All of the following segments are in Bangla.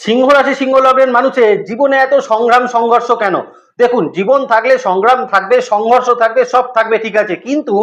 সিংহ রাশি সিংহ লগ্নের মানুষের জীবনে এত সংগ্রাম সংঘর্ষ কেন? দেখুন, জীবন থাকলে, সংগ্রাম থাকবে, সংঘর্ষ থাকবে, সব থাকবে, ঠিক আছে। কিন্তু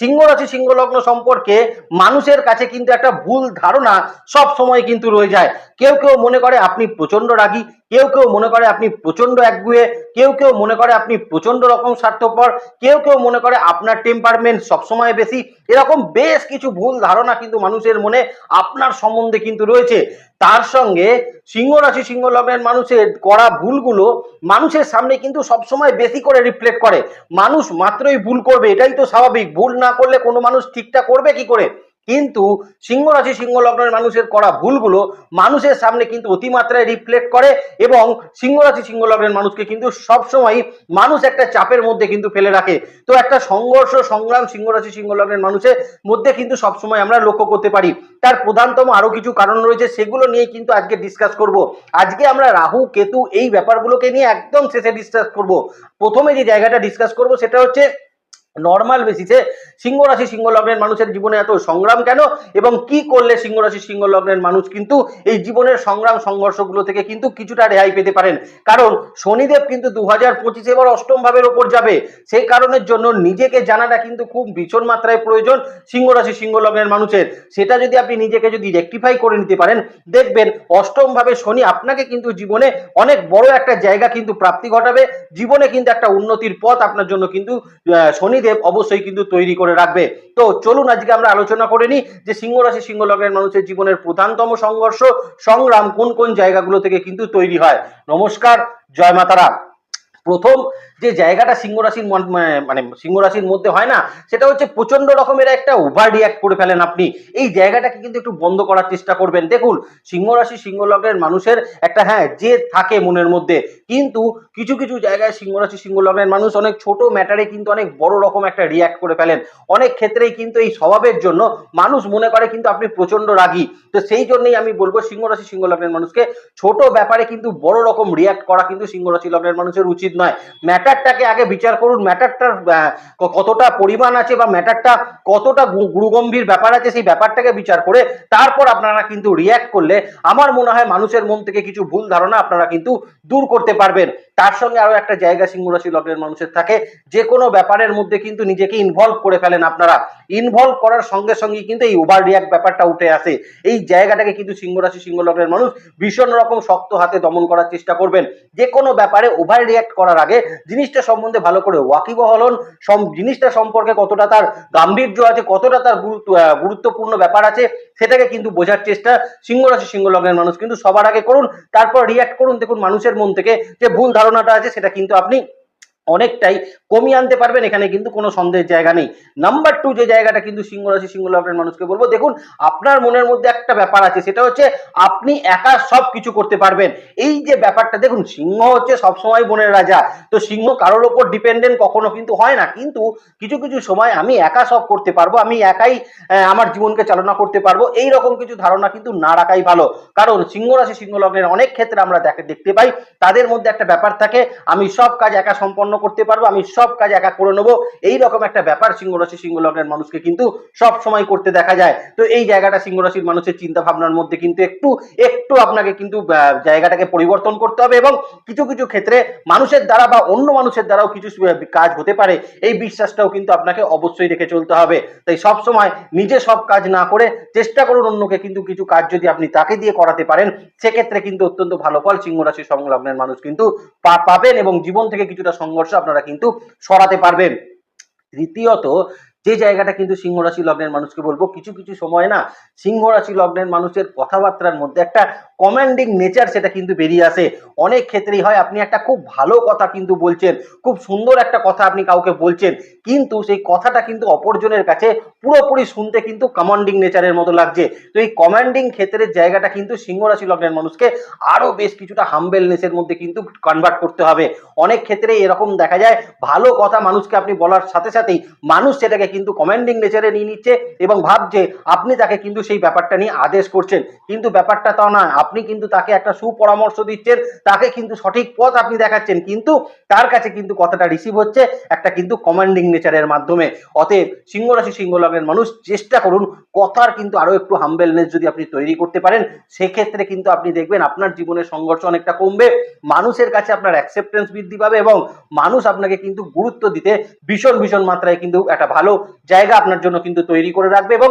সিংহ রাশি সিংহ লগ্ন সম্পর্কে মানুষের কাছে কিন্তু একটা ভুল ধারণা সব সময় কিন্তু রয়ে যায়। কেউ কেউ মনে করে আপনি প্রচণ্ড রাগী, কেউ কেউ মনে করে আপনি প্রচণ্ড একগুয়ে, কেউ কেউ মনে করে আপনি প্রচণ্ড রকম স্বার্থপর, কেউ কেউ মনে করে আপনার টেম্পারমেন্ট সবসময় বেশি। এরকম বেশ কিছু ভুল ধারণা কিন্তু মানুষের মনে আপনার সম্বন্ধে কিন্তু রয়েছে। তার সঙ্গে সিংহ রাশি সিংহ লগ্নের মানুষের করা ভুলগুলো মানুষের সামনে কিন্তু সবসময় বেশি করে রিফ্লেক্ট করে। মানুষ মাত্রই ভুল করবে, এটাই তো স্বাভাবিক। ভুল না করলে কোনো মানুষ ঠিকঠাক করবে কি করে? কিন্তু সিংহ রাশি সিংহ লগ্নের মানুষের করা ভুলগুলো মানুষের সামনে কিন্তু অতিমাত্রায় রিফ্লেক্ট করে এবং সিংহ রাশি সিংহ লগ্নের মানুষকে কিন্তু সবসময় মানুষ একটা চাপের মধ্যে কিন্তু ফেলে রাখে। তো একটা সংঘর্ষ, সংগ্রাম সিংহ রাশি সিংহ লগ্নের মানুষের মধ্যে কিন্তু সবসময় আমরা লক্ষ্য করতে পারি। তার প্রধানতম আরও কিছু কারণ রয়েছে, সেগুলো নিয়ে কিন্তু আজকে ডিসকাস করব। আজকে আমরা রাহু, কেতু এই ব্যাপারগুলোকে নিয়ে একদম শেষে ডিসকাস করব। প্রথমে যে জায়গাটা ডিসকাস করব সেটা হচ্ছে নর্মাল বেসিসে সিংহ রাশি সিংহ লগ্নের মানুষের জীবনে এত সংগ্রাম কেন? এবং কি করলে সিংহ রাশি সিংহ লগ্নের মানুষ কিন্তু এই জীবনের সংগ্রাম সংঘর্ষগুলো থেকে কিন্তু কিছুটা রেহাই পেতে পারেন? কারণ শনিদেব কিন্তু দু হাজার পঁচিশে এবার অষ্টম ভাবের ওপর যাবে। সেই কারণের জন্য নিজেকে জানাটা কিন্তু খুব ভীষণ মাত্রায় প্রয়োজন সিংহ রাশি সিংহ লগ্নের মানুষের। সেটা যদি আপনি নিজেকে যদি রেকটিফাই করে নিতে পারেন দেখবেন অষ্টম ভাবে শনি আপনাকে কিন্তু জীবনে অনেক বড় একটা জায়গা কিন্তু প্রাপ্তি ঘটাবে। জীবনে কিন্তু একটা উন্নতির পথ আপনার জন্য কিন্তু আহ, শনিদেব অবশ্যই কিন্তু তৈরি করে রাখবে। তো চলুন, আজকে আমরা আলোচনা করে নিই যে সিংহ রাশি, সিংহ লগ্নের মানুষের জীবনের প্রধানতম সংঘর্ষ, সংগ্রাম কোন কোন জায়গাগুলো থেকে কিন্তু তৈরি হয়। নমস্কার, জয় মাতারা। প্রথম যে জায়গাটা সিংহ রাশির মন- মানে সিংহ রাশির মধ্যে হয় না, সেটা হচ্ছে প্রচণ্ড রকমের একটা ওভার রিয়াক্ট করে ফেলেন আপনি। এই জায়গাটাকে কিন্তু একটু বন্ধ করার চেষ্টা করবেন। দেখুন সিংহ রাশি সিংহ লগ্নের মানুষের একটা হ্যাঁ যে থাকে মনের মধ্যে। কিন্তু কিছু কিছু জায়গায় সিংহ রাশি সিংহ লগ্নের মানুষ অনেক ছোট ম্যাটারে কিন্তু অনেক বড় রকম একটা রিয়াক্ট করে ফেলেন। অনেক ক্ষেত্রেই কিন্তু এই স্বভাবের জন্য মানুষ মনে করে কিন্তু আপনি প্রচণ্ড রাগী। তো সেই জন্যই আমি বলব সিংহ রাশি সিংহ লগ্নের মানুষকে ছোট ব্যাপারে কিন্তু বড় রকম রিয়াক্ট করা কিন্তু সিংহ রাশি লগ্নের মানুষের উচিত নয়। ম্যাটারটাকে আগে বিচার করুন, ম্যাটারটার কতটা পরিমাণ আছে বা ম্যাটারটা কতটা গুরুগম্ভীর ব্যাপার আছে সেই ব্যাপারটাকে বিচার করে তারপর আপনারা কিন্তু রিয়াক্ট করলে আমার মনে হয় মানুষের মন থেকে কিছু ভুল ধারণা আপনারা কিন্তু দূর করতে পারবেন। তার সঙ্গে আরও একটা জায়গা সিংহ রাশি লগ্নের মানুষের থাকে, যে কোনো ব্যাপারের মধ্যে কিন্তু নিজেকে ইনভলভ করে ফেলেন আপনারা। ইনভলভ করার সঙ্গে সঙ্গে কিন্তু এই ওভার রিয়াক্ট ব্যাপারটা উঠে আসে। এই জায়গাটাকে কিন্তু সিংহ রাশি সিংহ লগ্নের মানুষ ভীষণ রকম শক্ত হাতে দমন করার চেষ্টা করবেন। যে কোনো ব্যাপারে ওভার রিয়াক্ট করার আগে জিনিসটা সম্বন্ধে ভালো করে ওয়াকিবহল হন জিনিসটা সম্পর্কে কতটা তার গাম্ভীর্য আছে, কতটা তার গুরুত্ব গুরুত্বপূর্ণ ব্যাপার আছে, সেটাকে কিন্তু বোঝার চেষ্টা সিংহ রাশি সিংহ লগ্নের মানুষ কিন্তু সবার আগে করুন, তারপর রিয়াক্ট করুন, দেখুন মানুষের মন থেকে যে ভুল ধারণাটা আছে, সেটা কিন্তু আপনি অনেকটাই কমিয়ে আনতে পারবেন, এখানে কিন্তু কোনো সন্দেহের জায়গা নেই। নাম্বার টু যে জায়গাটা কিন্তু সিংহ রাশি, সিংহ মানুষকে বলব, দেখুন, আপনার মনের মধ্যে একটা ব্যাপার আছে, সেটা হচ্ছে আপনি একা সব কিছু করতে পারবেন। এই যে ব্যাপারটা, দেখুন, সিংহ হচ্ছে সবসময় বনের রাজা, তো সিংহ কারোর ওপর ডিপেন্ডেন্ট কখনো কিন্তু হয় না, কিন্তু কিছু কিছু সময় আমি একা সব করতে পারব, আমি একাই আমার জীবনকে চালনা করতে পারব, এই রকম কিছু ধারণা কিন্তু না রাখাই ভালো। কারণ সিংহ রাশি, সিংহ লগ্নের অনেক ক্ষেত্রে আমরা দেখে, দেখতে পাই, তাদের মধ্যে একটা ব্যাপার থাকে, আমি সব কাজ একা সম্পন্ন করতে পারব, আমি সব কাজ একা করে নেব। এই রকম একটা ব্যাপার সিংহ রাশি সিংহ লগ্নের মানুষকে কিন্তু সব সময় করতে দেখা যায়। তো এই জায়গাটা সিংহ রাশির মানুষের চিন্তা ভাবনার মধ্যে কিন্তু একটু একটু আপনাকে কিন্তু জায়গাটাকে পরিবর্তন করতে হবে এবং কিছু কিছু ক্ষেত্রে মানুষের দ্বারা বা অন্য মানুষের দ্বারাও কিছু কাজ হতে পারে। এই বিশ্বাসটাও কিন্তু আপনাকে অবশ্যই রেখে চলতে হবে। তাই সব সময় নিজে সব কাজ না করে চেষ্টা করুন অন্যকে কিন্তু কিছু কাজ যদি আপনি তাকে দিয়ে করাতে পারেন, সেক্ষেত্রে কিন্তু অত্যন্ত ভালো ফল সিংহ রাশি সংলগ্নের মানুষ কিন্তু পাবেন এবং জীবন থেকে কিছুটা সংঘর্ষ আপনারা কিন্তু সরাতে পারবেন। তৃতীয়ত যে জায়গাটা কিন্তু সিংহ রাশি লগ্নের মানুষকে বলব, কিছু কিছু সময় না সিংহ রাশি লগ্নের মানুষের কথাবার্তার মধ্যে একটা কমান্ডিং নেচার সেটা কিন্তু বেরিয়ে আসে। অনেক ক্ষেত্রেই হয়, আপনি একটা খুব ভালো কথা কিন্তু বলছেন, খুব সুন্দর একটা কথা আপনি কাউকে বলছেন, কিন্তু সেই কথাটা কিন্তু অপরজনের কাছে পুরোপুরি শুনতে কিন্তু কমান্ডিং নেচারের মতো লাগছে। তো এই কমান্ডিং ক্ষেত্রের জায়গাটা কিন্তু সিংহ রাশি লগ্নের মানুষকে আরও বেশ কিছুটা হাম্বেলনেসের মধ্যে কিন্তু কনভার্ট করতে হবে। অনেক ক্ষেত্রে এরকম দেখা যায়, ভালো কথা মানুষকে আপনি বলার সাথে সাথেই মানুষ সেটাকে কিন্তু কমান্ডিং নেচারে নিয়ে নিচ্ছে এবং ভাবছে, আপনি তাকে কিন্তু সেই ব্যাপারটা নিয়ে আদেশ করছেন। কিন্তু ব্যাপারটা তা নয়, আপনি কিন্তু তাকে একটা সুপরামর্শ দিচ্ছেন, তাকে কিন্তু সঠিক পথ আপনি দেখাচ্ছেন, কিন্তু তার কাছে কিন্তু কথাটা রিসিভ হচ্ছে একটা কিন্তু কমান্ডিং নেচারের মাধ্যমে। অতএব সিংহ রাশি সিংহ লগ্নের মানুষ চেষ্টা করুন, কথার কিন্তু আরও একটু হাম্বেলনেস যদি আপনি তৈরি করতে পারেন, সেক্ষেত্রে কিন্তু আপনি দেখবেন আপনার জীবনের সংঘর্ষ অনেকটা কমবে, মানুষের কাছে আপনার অ্যাকসেপ্টেন্স বৃদ্ধি পাবে এবং মানুষ আপনাকে কিন্তু গুরুত্ব দিতে ভীষণ ভীষণ মাত্রায় কিন্তু একটা ভালো জায়গা আপনার জন্য কিন্তু তৈরি করে রাখবে এবং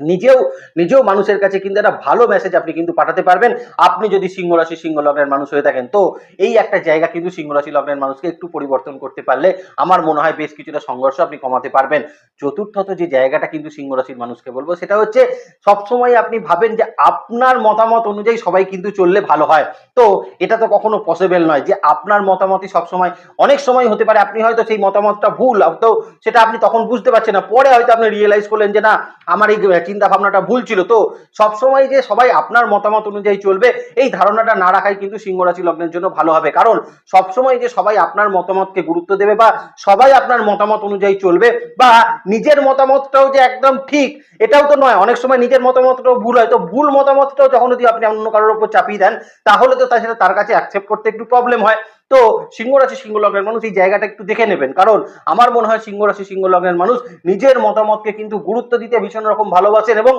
নিজেও নিজেও মানুষের কাছে কিন্তু একটা ভালো মেসেজ আপনি কিন্তু পাঠাতে পারবেন। আপনি যদি সিংহ রাশি, সিংহ লগ্নের মানুষ হয়ে থাকেন, তো এই একটা জায়গা কিন্তু সিংহ রাশি, লগ্নের মানুষকে একটু পরিবর্তন করতে পারলে আমার মনে হয় বেশ কিছুটা সংঘর্ষ আপনি কমাতে পারবেন। চতুর্থত যে জায়গাটা কিন্তু সিংহ রাশির মানুষকে বলব, সেটা হচ্ছে সবসময় আপনি ভাবেন যে আপনার মতামত অনুযায়ী সবাই কিন্তু চললে ভালো হয়। তো এটা তো কখনো পসিবল নয় যে আপনার মতামতই সবসময়, অনেক সময় হতে পারে আপনি হয়তো সেই মতামতটা ভুল তো সেটা আপনি তখন বুঝতে পারছেন না, পরে হয়তো আপনি রিয়েলাইজ করলেন যে না, আমার এই চিন্তা ভাবনাটা ভুল ছিল। তো সবসময় যে সবাই আপনার মতামত অনুযায়ী চলবে, এই ধারণাটা না রাখাই কিন্তু সিংহ রাশি লগ্নের জন্য ভালো হবে। কারণ সবসময় যে সবাই আপনার মতামতকে গুরুত্ব দেবে বা সবাই আপনার মতামত অনুযায়ী চলবে বা নিজের মতামতটাও যে একদম ঠিক, এটাও তো নয়। অনেক সময় নিজের মতামতটাও ভুল হয়। তো ভুল মতামতটাও যখন যদি আপনি অন্য কারোর উপর চাপিয়ে দেন, তাহলে তো তার সেটা তার কাছে অ্যাকসেপ্ট করতে একটু প্রবলেম হয়। তো সিংহ রাশি সিংহ লগ্নের মানুষ এই জায়গাটা একটু দেখে নেবেন। কারণ আমার মনে হয় সিংহ রাশি সিংহ লগ্নের মানুষ নিজের মতামতকে কিন্তু গুরুত্ব দিতে ভীষণ রকম ভালোবাসেন এবং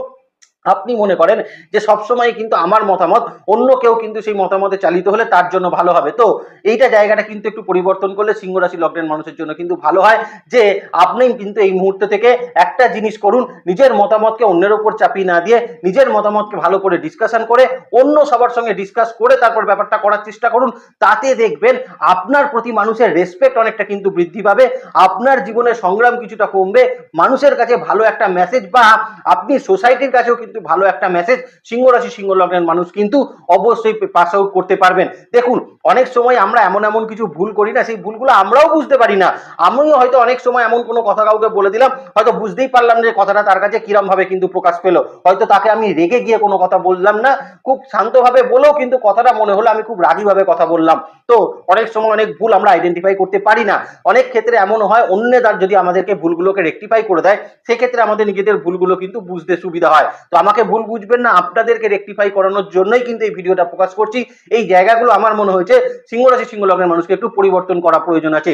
আপনি মনে করেন যে সবসময় কিন্তু আমার মতামত, অন্য কেউ কিন্তু সেই মতামতে চালিত হলে তার জন্য ভালো হবে। তো এইটা জায়গাটা কিন্তু একটু পরিবর্তন করলে সিংহ রাশি লগ্নের মানুষের জন্য কিন্তু ভালো হয় যে আপনি কিন্তু এই মুহূর্ত থেকে একটা জিনিস করুন, নিজের মতামতকে অন্যের উপর চাপিয়ে না দিয়ে নিজের মতামতকে ভালো করে ডিসকাশন করে, অন্য সবার সঙ্গে ডিসকাস করে তারপর ব্যাপারটা করার চেষ্টা করুন। তাতে দেখবেন আপনার প্রতি মানুষের রেসপেক্ট অনেকটা কিন্তু বৃদ্ধি পাবে, আপনার জীবনে সংগ্রাম কিছুটা কমবে, মানুষের কাছে ভালো একটা মেসেজ বা আপনি সোসাইটির কাছেও কিন্তু ভালো একটা মেসেজ সিংহ রাশি সিংহ লগ্নের মানুষ কিন্তু অবশ্যই পাস আউট করতে পারবেন। দেখুন, অনেক সময় আমরা এমন এমন কিছু ভুল করি না, সেই ভুলগুলো আমরাও বুঝতে পারি না। আমিও হয়তো অনেক সময় এমন কোনো কথা কাউকে বলে দিলাম, হয়তো বুঝতেই পারলাম যে কথাটা তার কাছে কিরম ভাবে কিন্তু প্রকাশ পেল। হয়তো তাকে আমি রেগে গিয়ে কোনো কথা বললাম না, খুব শান্তভাবে বলেও কিন্তু কথাটা মনে হলো আমি খুব রাগীভাবে কথা বললাম। তো অনেক সময় অনেক ভুল আমরা আইডেন্টিফাই করতে পারি না। অনেক ক্ষেত্রে এমন হয় অন্য তার যদি আমাদেরকে ভুলগুলোকে রেকটিফাই করে দেয়, সেক্ষেত্রে আমাদের নিজেদের ভুলগুলো কিন্তু বুঝতে সুবিধা হয়। তো আমাকে ভুল বুঝবেন না, আপনাদেরকে রেকটিফাই করানোর জন্যই কিন্তু এই ভিডিওটা প্রকাশ করছি। এই জায়গাগুলো আমার মনে হয়েছে সিংহ রাশি সিংহ লগ্নের মানুষকে একটু পরিবর্তন করা প্রয়োজন আছে।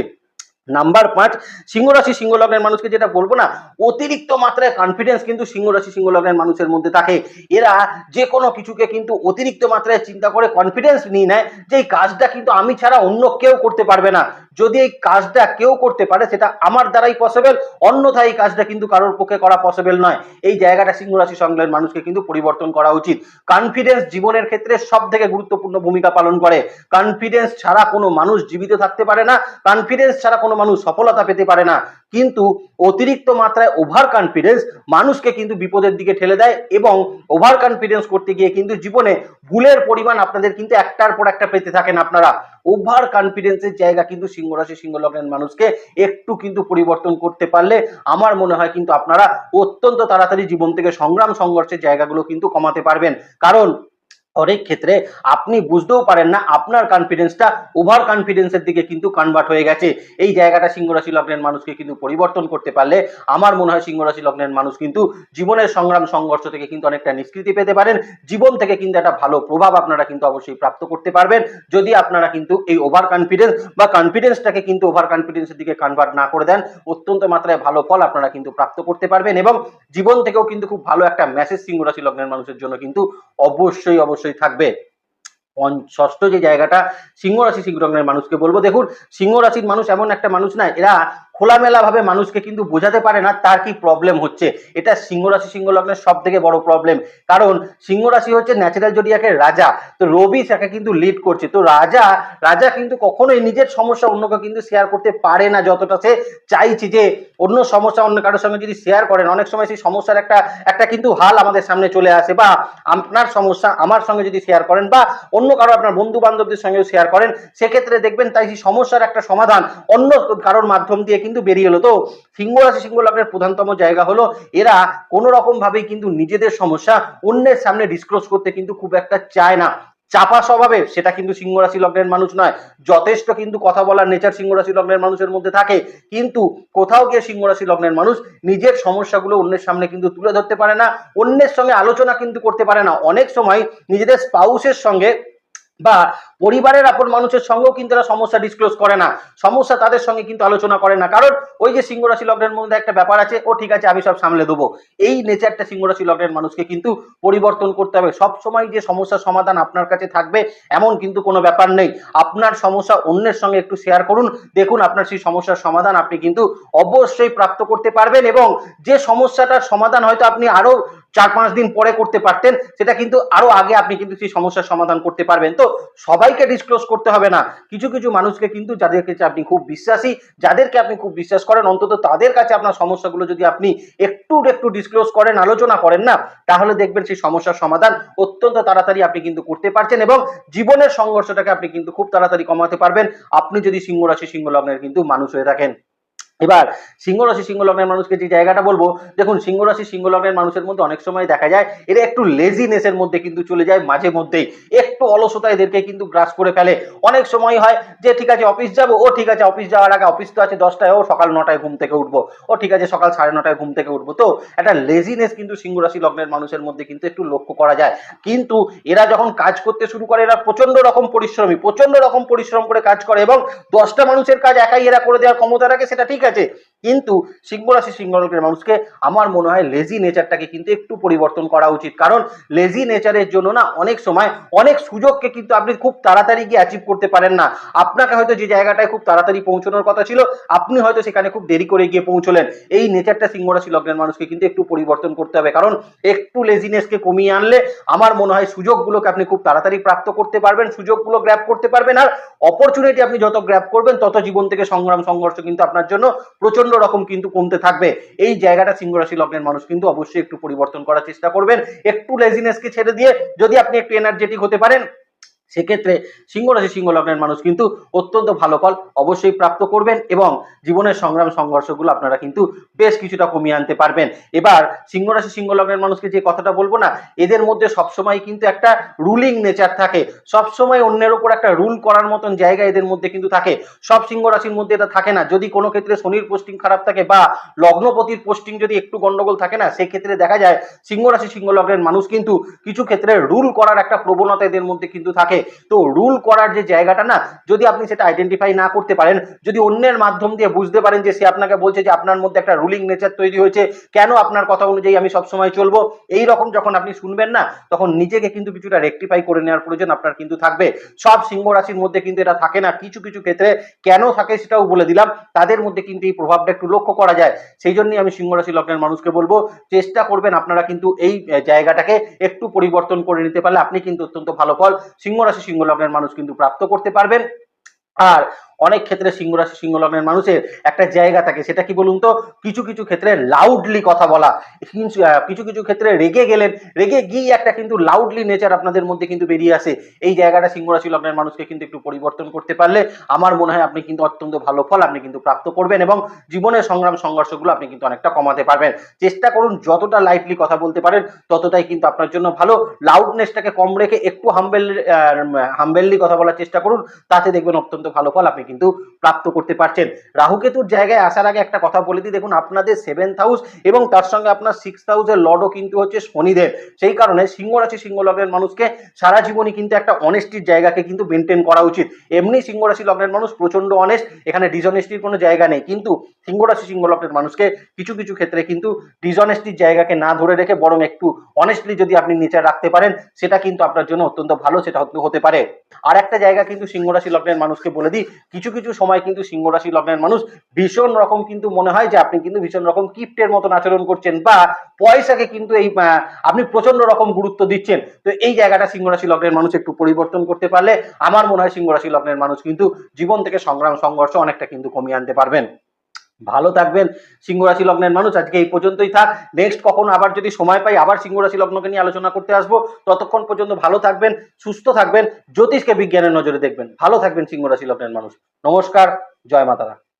নাম্বার পাঁচ সিংহ রাশি সিংহ লগ্নের মানুষকে যেটা বলব না, অতিরিক্ত মাত্রায় কনফিডেন্স কিন্তু সিংহ রাশি সিংহ লগ্নের মানুষের মধ্যে থাকে। এরা যে কোনো কিছুকে কিন্তু অতিরিক্ত মাত্রায় চিন্তা করে কনফিডেন্স নিয়ে নেয় যে এই কাজটা কিন্তু আমি ছাড়া অন্য কেউ করতে পারবে না। যদি এই কাজটা কেউ করতে পারে, সেটা আমার দ্বারাই পসিবল অন্যথায় এই কাজটা কিন্তু কারোর পক্ষে করা পসিবল নয়। এই জায়গাটা সিংহ রাশি সংগ্রহের মানুষকে কিন্তু পরিবর্তন করা উচিত। কনফিডেন্স জীবনের ক্ষেত্রে সব থেকে গুরুত্বপূর্ণ ভূমিকা পালন করে। কনফিডেন্স ছাড়া কোনো মানুষ জীবিত থাকতে পারে না। কনফিডেন্স ছাড়া কোনো মানুষ সফলতা পেতে পারে না। কিন্তু অতিরিক্ত মাত্রায় ওভার কনফিডেন্স মানুষকে কিন্তু বিপদের দিকে ঠেলে দেয় এবং ওভার কনফিডেন্স করতে গিয়ে কিন্তু জীবনে ভুলের পরিমাণ আপনাদের কিন্তু একটার পর একটা পেতে থাকেন আপনারা। ওভার কনফিডেন্সের জায়গা কিন্তু সিংহ রাশি, সিংহ লগ্নের মানুষকে একটু কিন্তু পরিবর্তন করতে পারলে আমার মনে হয় কিন্তু আপনারা অত্যন্ত তাড়াতাড়ি জীবন থেকে সংগ্রাম, সংঘর্ষের জায়গাগুলো কিন্তু কমাতে পারবেন। কারণ অনেক ক্ষেত্রে আপনি বুঝতেও পারেন না, আপনার কনফিডেন্সটা ওভার কনফিডেন্সের দিকে কিন্তু কনভার্ট হয়ে গেছে। এই জায়গাটা সিংহ রাশি লগ্নের মানুষকে কিন্তু পরিবর্তন করতে পারলে আমার মনে হয় সিংহ রাশি লগ্নের মানুষ কিন্তু জীবনের সংগ্রাম, সংঘর্ষ থেকে কিন্তু অনেকটা নিষ্কৃতি পেতে পারেন। জীবন থেকে কিন্তু একটা ভালো প্রভাব আপনারা কিন্তু অবশ্যই প্রাপ্ত করতে পারবেন। যদি আপনারা কিন্তু এই ওভার কনফিডেন্স বা কনফিডেন্সটাকে কিন্তু ওভার কনফিডেন্সের দিকে কনভার্ট না করে দেন, অত্যন্ত মাত্রায় ভালো ফল আপনারা কিন্তু প্রাপ্ত করতে পারবেন এবং জীবন থেকেও কিন্তু খুব ভালো একটা মেসেজ সিংহ রাশি লগ্নের মানুষের জন্য কিন্তু অবশ্যই অবশ্যই থাকবে। ষষ্ঠ যে জায়গাটা সিংহ রাশি সিংহ রঙের মানুষকে বলব। দেখুন সিংহ রাশির মানুষ এমন একটা মানুষ না এরা খোলামেলা ভাবে মানুষকে কিন্তু বোঝাতে পারে না তার কি প্রবলেম হচ্ছে। এটা সিংহ রাশি, সিংহ লগ্নের সব থেকে বড় প্রবলেম কারণ সিংহ রাশি হচ্ছে ন্যাচারাল জোডিয়াকের রাজা। তো রবি তাকে কিন্তু লিড করছে। তো রাজা রাজা কিন্তু কখনোই নিজের সমস্যা অন্যকে কিন্তু শেয়ার করতে পারে না যতটা সে চাইছে যে অন্য সমস্যা অন্য কারোর সঙ্গে যদি শেয়ার করেন, অনেক সময় সেই সমস্যার একটা একটা কিন্তু হাল আমাদের সামনে চলে আসে বা আপনার সমস্যা আমার সঙ্গে যদি শেয়ার করেন বা অন্য কারও আপনার বন্ধু বান্ধবদের সঙ্গেও শেয়ার করেন, সেক্ষেত্রে দেখবেন তাই সেই সমস্যার একটা সমাধান অন্য কারোর মাধ্যম দিয়ে কিন্তু বেরিয়ে এলো। তো সিংহ রাশি, সিংহ লগ্নের প্রধানতম জায়গা হলো এরা কোনো রকম ভাবেই কিন্তু নিজেদের সমস্যা অন্যের সামনে ডিসক্লোজ করতে কিন্তু খুব একটা চায় না। চাপা স্বভাবের সেটা কিন্তু সিংহ রাশি লগ্নের মানুষ নয়। যথেষ্ট কিন্তু কথা বলার নেচার সিংহ রাশি লগ্নের মানুষের মধ্যে থাকে। কিন্তু কোথাও গিয়ে সিংহ রাশি লগ্নের মানুষ নিজের সমস্যাগুলো অন্যের সামনে কিন্তু তুলে ধরতে পারে না। অন্যের সঙ্গে আলোচনা কিন্তু করতে পারে না। অনেক সময় নিজেদের স্পাউসের সঙ্গে বা পরিবারের আপন মানুষের সঙ্গেও কিন্তু এরা সমস্যা ডিসক্লোজ করে না। সমস্যা তাদের সঙ্গে কিন্তু আলোচনা করে না। কারণ ওই যে সিংহ রাশি লগ্নের মধ্যে একটা ব্যাপার আছে, ও ঠিক আছে, আমি সব সামলে দেবো। এই নেচারটা সিংহ রাশি লগ্নের মানুষকে কিন্তু পরিবর্তন করতে হবে। সব সময় যে সমস্যার সমাধান আপনার কাছে থাকবে, এমন কিন্তু কোনো ব্যাপার নেই। আপনার সমস্যা অন্যের সঙ্গে একটু শেয়ার করুন। দেখুন আপনার সেই সমস্যার সমাধান আপনি কিন্তু অবশ্যই প্রাপ্ত করতে পারবেন এবং যে সমস্যাটার সমাধান হয়তো আপনি আরও চার পাঁচ দিন পরে করতে পারতেন, সেটা কিন্তু আরও আগে আপনি কিন্তু সেই সমস্যার সমাধান করতে পারবেন। তো সবাইকে ডিসক্লোজ করতে হবে না। কিছু কিছু মানুষকে কিন্তু যাদের কাছে আপনি খুব বিশ্বাসী, যাদেরকে আপনি খুব বিশ্বাস করেন, অন্তত তাদের কাছে আপনার সমস্যাগুলো যদি আপনি একটু একটু ডিসক্লোজ করেন, আলোচনা করেন না, তাহলে দেখবেন সেই সমস্যার সমাধান অত্যন্ত তাড়াতাড়ি আপনি কিন্তু করতে পারছেন এবং জীবনের সংঘর্ষটাকে আপনি কিন্তু খুব তাড়াতাড়ি কমাতে পারবেন। আপনি যদি সিংহ রাশি, সিংহ লগ্নের কিন্তু মানুষ হয়ে থাকেন। এবার সিংহ রাশি সিংহ লগ্নের মানুষকে যে জায়গাটা বলব, দেখুন সিংহ রাশি সিংহ লগ্নের মানুষের মধ্যে অনেক সময় দেখা যায় এরা একটু লেজিনেসের মধ্যে কিন্তু চলে যায় মাঝে মধ্যেই। একটু অলসতা এদেরকে কিন্তু গ্রাস করে ফেলে। অনেক সময় হয় যে, ঠিক আছে অফিস যাব। ও, ঠিক আছে অফিস যাওয়ার আগে অফিস তো আছে দশটায়, ও, সকাল নটায় ঘুম থেকে উঠবো। ও, ঠিক আছে, সকাল সাড়ে নটায় ঘুম থেকে উঠবো। তো একটা লেজিনেস কিন্তু সিংহ রাশি লগ্নের মানুষের মধ্যে কিন্তু একটু লক্ষ্য করা যায়। কিন্তু এরা যখন কাজ করতে শুরু করে, এরা প্রচণ্ড রকম পরিশ্রমী প্রচণ্ড রকম পরিশ্রম করে কাজ করে এবং দশটা মানুষের কাজ একাই এরা করে দেওয়ার ক্ষমতা রাখে সেটা ঠিক আছে কিন্তু সিংহ রাশি সিংহ লগ্নের মানুষকে আমার মনে হয় লেজি নেচারটাকে কিন্তু একটু পরিবর্তন করা উচিত। কারণ লেজি নেচারের জন্য না অনেক সময় অনেক সুযোগকে কিন্তু আপনি খুব তাড়াতাড়ি গিয়ে অ্যাচিভ করতে পারেন না। আপনাকে হয়তো যে জায়গাটায় খুব তাড়াতাড়ি পৌঁছানোর কথা ছিল, আপনি হয়তো সেখানে খুব দেরি করে গিয়ে পৌঁছলেন। এই নেচারটা সিংহ রাশি লগ্নের মানুষকে কিন্তু একটু পরিবর্তন করতে হবে। কারণ একটু লেজিনেসকে কমিয়ে আনলে আমার মনে হয় সুযোগগুলোকে আপনি খুব তাড়াতাড়ি প্রাপ্ত করতে পারবেন, সুযোগগুলো গ্র্যাপ করতে পারবেন। আর অপরচুনিটি আপনি যত গ্র্যাপ করবেন, তত জীবন থেকে সংগ্রাম, সংঘর্ষ কিন্তু আপনার জন্য প্রচণ্ড রকম কিন্তু কমতে থাকবে। এই জায়গাটা সিংহ রাশি লগ্নের মানুষ কিন্তু অবশ্যই একটু পরিবর্তন করার চেষ্টা করবেন। একটু লেজিনেসকে ছেড়ে দিয়ে যদি আপনি একটু এনার্জেটিক হতে পারেন সেক্ষেত্রে সিংহ রাশি সিংহ লগ্নের মানুষ কিন্তু অত্যন্ত ভালো ফল অবশ্যই প্রাপ্ত করবেন এবং জীবনের সংগ্রাম সংঘর্ষগুলো আপনারা কিন্তু বেশ কিছুটা কমিয়ে আনতে পারবেন। এবার সিংহ রাশি সিংহ লগ্নের মানুষকে যে কথাটা বলব না, এদের মধ্যে সবসময় কিন্তু একটা রুলিং নেচার থাকে। সবসময় অন্যের উপর একটা রুল করার মতন জায়গা এদের মধ্যে কিন্তু থাকে। সব সিংহ রাশির মধ্যে এটা থাকে না। যদি কোনো ক্ষেত্রে শনির পোস্টিং খারাপ থাকে বা লগ্নপতির পোস্টিং যদি একটু গন্ডগোল থাকে না, সেক্ষেত্রে দেখা যায় সিংহ রাশি সিংহ লগ্নের মানুষ কিন্তু কিছু ক্ষেত্রে রুল করার একটা প্রবণতা এদের মধ্যে কিন্তু থাকে। তো রুল করার যে জায়গাটা না, যদি আপনি সেটা আইডেন্টিফাই না করতে পারেন, যদি অন্যের মাধ্যম দিয়ে বুঝতে পারেন যে সে আপনাকে বলছে যে আপনার মধ্যে একটা রুলিং নেচার তৈরি হয়েছে, কেন আপনার কথা অনুযায়ী আমি সবসময় চলবো? এই রকম যখন আপনি শুনবেন না, তখন নিজেকে কিন্তু কিছুটা রেকটিফাই করে নেওয়ার প্রয়োজন আপনার কিন্তু থাকবে। সব সিংহ রাশির মধ্যে কিন্তু এটা থাকে না। কিছু কিছু ক্ষেত্রে কেন থাকে সেটাও বলে দিলাম। তাদের মধ্যে কিন্তু এই প্রভাবটা একটু লক্ষ্য করা যায়। সেই জন্যই আমি সিংহ রাশি লগ্নের মানুষকে বলব, চেষ্টা করবেন আপনারা কিন্তু এই জায়গাটাকে একটু পরিবর্তন করে নিতে পারলে আপনি কিন্তু অত্যন্ত ভালো ফল। সিংহ রাশি সিংহ লগ্নের মানুষ কিন্তু প্রাপ্ত করতে পারবেন। আর অনেক ক্ষেত্রে সিংহ রাশি, সিংহ লগ্নের মানুষের একটা জায়গা থাকে, সেটা কি বলুন তো? কিছু কিছু ক্ষেত্রে লাউডলি কথা বলা। কিছু কিছু ক্ষেত্রে রেগে গেলেন, রেগে গিয়ে একটা কিন্তু লাউডলি নেচার আপনাদের মধ্যে কিন্তু বেরিয়ে আসে। এই জায়গাটা সিংহ রাশি লগ্নের মানুষকে কিন্তু একটু পরিবর্তন করতে পারলে আমার মনে হয় আপনি কিন্তু অত্যন্ত ভালো ফল আপনি কিন্তু প্রাপ্ত করবেন এবং জীবনের সংগ্রাম, সংঘর্ষগুলো আপনি কিন্তু অনেকটা কমাতে পারবেন। চেষ্টা করুন যতটা লাইটলি কথা বলতে পারেন, ততটাই কিন্তু আপনার জন্য ভালো। লাউডনেসটাকে কম রেখে একটু হাম্বেল হাম্বেললি কথা বলার চেষ্টা করুন, তাতে দেখবেন অত্যন্ত ভালো ফল আপনি কিন্তু প্রাপ্ত করতে পারছেন। রাহুকেতুর জায়গায় আসার আগে একটা কথা বলে দিই। দেখুন, আপনাদের সেভেন্থ হাউস এবং তার সঙ্গে আপনার সিক্স হাউসের লর্ডও কিন্তু হচ্ছে শনিদেব। সেই কারণে সিংহ রাশি, সিংহ লগ্নের মানুষকে সারা জীবনই কিন্তু একটা অনেস্টির জায়গাকে কিন্তু মেনটেন করা উচিত। এমনি সিংহ রাশি, লগ্নের মানুষ প্রচণ্ড অনেস্ট এখানে ডিজনেস্টির কোনো জায়গা নেই। কিন্তু সিংহ রাশি, সিংহ লগ্নের মানুষকে কিছু কিছু ক্ষেত্রে কিন্তু ডিসঅনেস্টির জায়গাকে না ধরে রেখে বরং একটু অনেস্টলি যদি আপনি নেচার রাখতে পারেন, সেটা কিন্তু আপনার জন্য অত্যন্ত ভালো, সেটা হতে- হতে পারে। আর একটা জায়গা কিন্তু সিংহ রাশি, লগ্নের মানুষকে বলে দিই, কিছু কিছু সময় কিন্তু সিংহ রাশি লগ্নের মানুষ ভীষণ রকম কিন্তু মনে হয় যে আপনি কিন্তু ভীষণ রকম কিপ্টের মতন আচরণ করছেন বা পয়সাকে কিন্তু এই আপনি প্রচণ্ড রকম গুরুত্ব দিচ্ছেন। তো এই জায়গাটা সিংহ রাশি লগ্নের মানুষ একটু পরিবর্তন করতে পারলে আমার মনে হয় সিংহ রাশি লগ্নের মানুষ কিন্তু জীবন থেকে সংগ্রাম, সংঘর্ষ অনেকটা কিন্তু কমিয়ে আনতে পারবেন। ভালো থাকবেন। সিংহরাশি লগ্নের মানুষ, আজকে এই পর্যন্তই থাক। নেক্সট কখন আবার যদি সময় পাই, আবার সিংহ রাশি লগ্নকে নিয়ে আলোচনা করতে আসব। ততক্ষণ পর্যন্ত ভালো থাকবেন, সুস্থ থাকবেন, জ্যোতিষকে বিজ্ঞানের নজরে দেখবেন। ভালো থাকবেন সিংহ রাশি লগ্নের মানুষ। নমস্কার, জয় মাতারা।